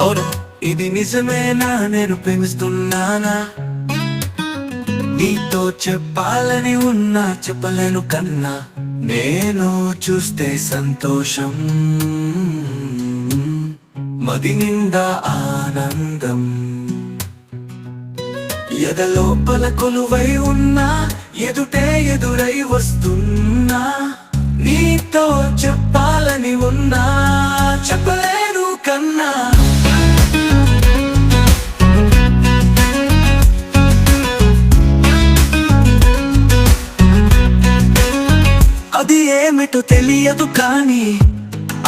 అవును. ఇది నిజమేనా? నేను ప్రేమిస్తున్నానా? నీతో చెప్పాలని ఉన్నా చెప్పలేను కన్నా. నేను చూస్తే సంతోషం. మది నిండా ఆనందం. ఎదలోపల కొలువై ఉన్నా ఎదుటే ఎదురై వస్తున్నా. నీతో చెప్ప ఏమిటో తెలియదు కానీ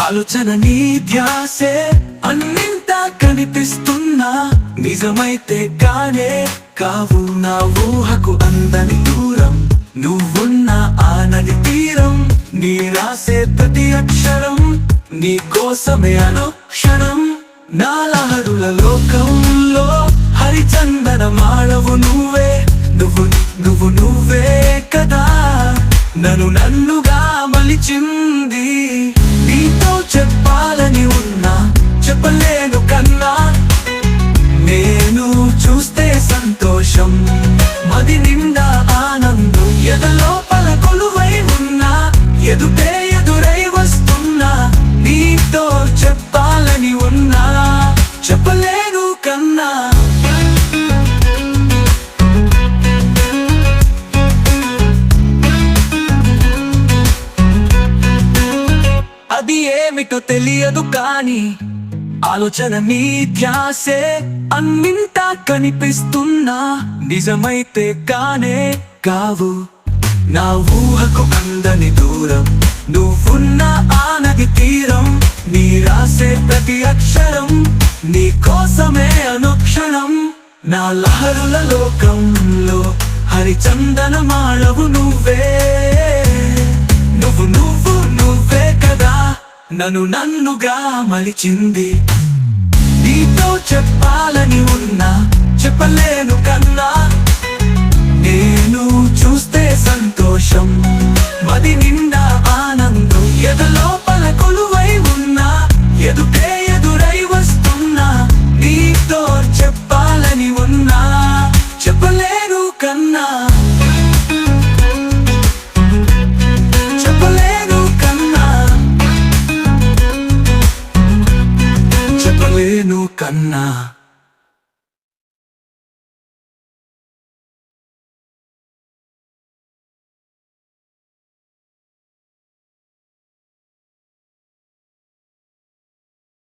ఆలోచన నీ ధ్యాసే. అన్నింటా కనిపిస్తున్నా నిజమైతే కానే కావు నా ఊహకు అందని దూరం నువ్వున్న ఆ నది తీరం. నీ రాసే ప్రతి అక్షరం నీ కోసమే అనుక్షణం. నా లోకంలో హరిచందన మాళవు నువ్వే. నువ్వు నువ్వు నువ్వే కదా. నన్ను నన్ను ఏమిటో తెలియదు కానీ ఆలోచన మీ ధ్యాసే అన్నింటా కనిపిస్తున్నా. నిజమైతే కానే కావు. నా ఊహకు అందని దూరం. నువ్వున్న ఆనది తీరం. నీ రాసే ప్రతి అక్షరం నీ కోసమే అనుక్షణం. నా లహరుల లోకంలో హరిచందన మాళవు నువ్వే. నన్ను నన్నుగా మలిచింది. నీతో చెప్పాలని ఉన్నా చెప్పలేను కన్నా. చెప్పలేను కన్నా.